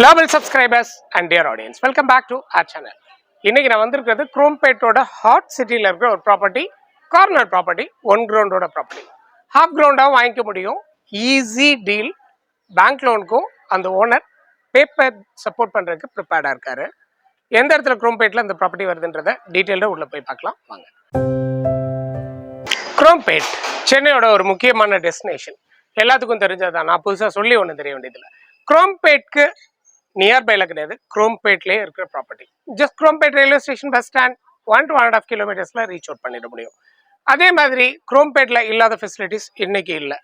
Lovable subscribers and dear audience welcome back to our channel இன்னைக்கு நான் வந்திருக்கிறது குரோம்பேட்டோட ஹாட் சிட்டியில் இருக்கிற ஒரு ப்ராப்பர்ட்டி கார்னர் ப்ராப்பர்ட்டி ஒன் கிரவுண்டோட ப்ராப்பர்ட்டி ஹாஃப் கிரவுண்டாகவும் வாங்கிக்க முடியும். ஈஸி டீல் பேங்க் லோனுக்கும் அந்த ஓனர் பேப்பர் சப்போர்ட் பண்ணுறதுக்கு ப்ரிப்பேர்டாக இருக்காரு. எந்த இடத்துல குரோம்பேட்டில் அந்த ப்ராப்பர்ட்டி வருதுன்றதை டீட்டெயில்டாக உள்ளே போய் பார்க்கலாம். வாங்க. குரோம்பேட் சென்னையோட ஒரு முக்கியமான டெஸ்டினேஷன் எல்லாத்துக்கும் தெரிஞ்சதுதான். நான் புதுசாக சொல்லி ஒன்று தெரிய வேண்டியதில்லை. குரோம்பேட்க்கு நியர்பைல கிடையாது. குரோம்பேட்லேயே இருக்கிற property just Chromepet railway station bus stand one to one and half கிலோமீட்டர்ஸில் reach out பண்ணிட முடியும். அதே மாதிரி குரோம்பேட்டில் இல்லாத ஃபெசிலிட்டிஸ் இன்றைக்கி இல்லை.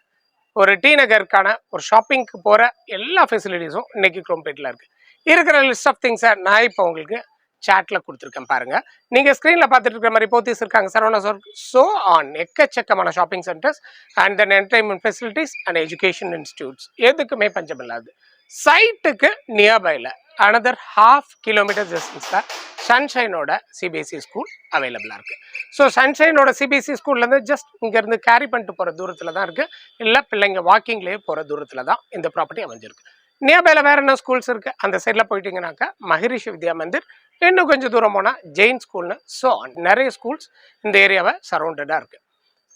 ஒரு டி நகருக்கான ஒரு ஷாப்பிங்க்கு போகிற எல்லா ஃபெசிலிட்டிஸும் இன்னைக்கு குரோம்பேட்டில் இருக்குது இருக்கிற லிஸ்ட் ஆஃப் திங்ஸை நான் இப்போ உங்களுக்கு சாட்டில் கொடுத்துருக்கேன் பாருங்க. நீங்கள் ஸ்க்ரீனில் பார்த்துட்டு இருக்கிற மாதிரி போத்தீஸ் இருக்காங்க சரவணா சார் ஸோ ஆன் எக்கச்சக்கமான shopping centres and then entertainment facilities and education institutes எதுக்குமே பஞ்சம் இல்லாது சைட்டுக்கு நியர்பைல அனதர் ஹாஃப் கிலோமீட்டர் டிஸ்டன்ஸில் சன்ஷைனோட சிபிஎஸ்சி ஸ்கூல் அவைலபிளாக இருக்குது ஸோ சன்ஷைனோட சிபிஎஸ்சி ஸ்கூல்லேருந்து ஜஸ்ட் இங்கேருந்து கேரி பண்ணிட்டு போகிற தூரத்தில் தான் இருக்குது இல்லை பிள்ளைங்க வாக்கிங்லேயே போகிற தூரத்தில் தான் இந்த ப்ராப்பர்ட்டி அமைஞ்சிருக்கு. நியர்பைல வேறு என்ன ஸ்கூல்ஸ் இருக்குது அந்த சைடில் போயிட்டீங்கன்னாக்கா மகரிஷி வித்யா மந்திர் இன்னும் கொஞ்சம் தூரம் போனால் ஜெயின் ஸ்கூல்னு ஸோ நிறைய ஸ்கூல்ஸ் இந்த ஏரியாவை சரௌண்டடாக இருக்குது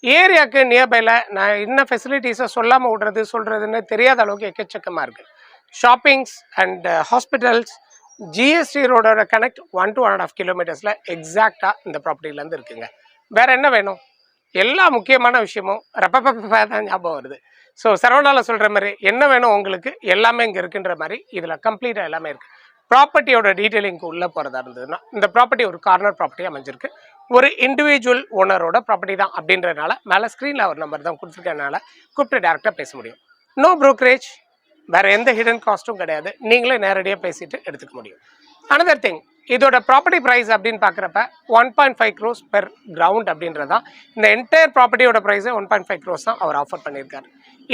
ஏரியாவுக்கு நியர்பைல நான் என்ன ஃபெசிலிட்டிஸை சொல்லாமல் விடுறது சொல்கிறதுன்னு தெரியாத அளவுக்கு எக்கச்சக்கமாக இருக்குது shoppings and hospitals GST ரோடோட connect one to one and half கிலோமீட்டர்ஸில் எக்ஸாக்டாக இந்த ப்ராப்பர்ட்டிலேருந்து இருக்குங்க. வேறு என்ன வேணும்? எல்லா முக்கியமான விஷயமும் ரப்பப்ப தான் ஞாபகம் வருது. ஸோ சரவணாவில் சொல்கிற மாதிரி என்ன வேணும் உங்களுக்கு? எல்லாமே இங்கே இருக்குன்ற மாதிரி இதில் கம்ப்ளீட்டாக எல்லாமே இருக்குது ப்ராப்பர்ட்டியோட டீட்டெயிலிங்க்கு உள்ளே போகிறதா இருந்ததுன்னா இந்த ப்ராப்பர்ட்டி ஒரு கார்னர் ப்ராப்பர்ட்டி அமைஞ்சிருக்கு. ஒரு இண்டிவிஜுவல் ஓனரோட ப்ராப்பர்ட்டி தான் அப்படின்றதுனால மேலே ஸ்க்ரீனில் ஒரு நம்பர் தான் கொடுத்துருக்கனால கூப்பிட்டு டேரெக்டாக பேச முடியும். நோ ப்ரோக்கரேஜ் வேற எந்த ஹிடன் காஸ்ட்டும் கிடையாது. நீங்களே நேரடியாக பேசிட்டு எடுத்துக்க முடியும். அனதர் திங் இதோட ப்ராப்பர்ட்டி ப்ரைஸ் அப்படின்னு பார்க்குறப்ப one point five crores per ground அப்படின்றதான் இந்த என்டையர் ப்ராப்பர்ட்டியோட ப்ரைஸே ஒன் பாயிண்ட் ஃபைவ் க்ரோஸ் தான் அவர் ஆஃபர் பண்ணியிருக்காரு.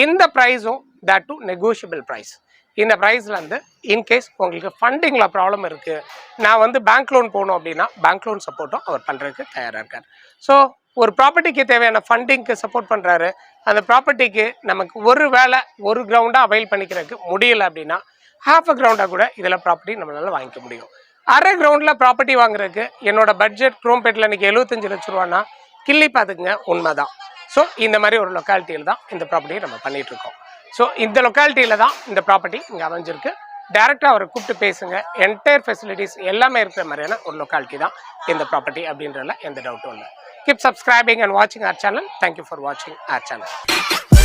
இந்த ப்ரைஸும் தட் டு நெகோஷியபிள் ப்ரைஸ் இந்த ப்ரைஸில் வந்து இன்கேஸ் உங்களுக்கு ஃபண்டிங்கில் ப்ராப்ளம் இருக்குது நான் வந்து பேங்க் லோன் போகணும் அப்படின்னா பேங்க் லோன் சப்போர்ட்டும் அவர் பண்ணுறதுக்கு தயாராக இருக்கார். ஸோ ஒரு ப்ராப்பர்ட்டிக்கு தேவையான ஃபண்டிங்க்கு சப்போர்ட் பண்ணுறாரு அந்த ப்ராப்பர்ட்டிக்கு நமக்கு ஒரு வேலை ஒரு கிரவுண்டாக அவைல் பண்ணிக்கிறதுக்கு முடியல அப்படின்னா ஹாஃப் அ கிரவுண்டாக கூட இதில் ப்ராப்பர்ட்டி நம்மளால் வாங்கிக்க முடியும். அரை கிரவுண்டில் ப்ராப்பர்ட்டி வாங்குறதுக்கு என்னோட பட்ஜெட் குரோம்பேட்டில் இன்னைக்கு எழுபத்தஞ்சு லட்ச ரூபான்னா கிள்ளி பார்த்துக்குங்க உண்மை தான் ஸோ இந்த மாதிரி ஒரு லொக்காலிட்டியில் தான் இந்த ப்ராப்பர்ட்டியை நம்ம பண்ணிகிட்ருக்கோம் ஸோ இந்த லொக்காலிட்டியில் தான் இந்த ப்ராப்பர்ட்டி இங்கே அமைஞ்சிருக்கு. டேரெக்டாக அவரை கூப்பிட்டு பேசுங்க. என்டையர் ஃபெசிலிட்டிஸ் எல்லாமே இருக்கிற மாதிரியான ஒரு லொக்காலிட்டி தான் இந்த ப்ராப்பர்ட்டி அப்படின்றதுல எந்த டவுட்டும் இல்லை. Keep subscribing and watching our channel. Thank you for watching our channel.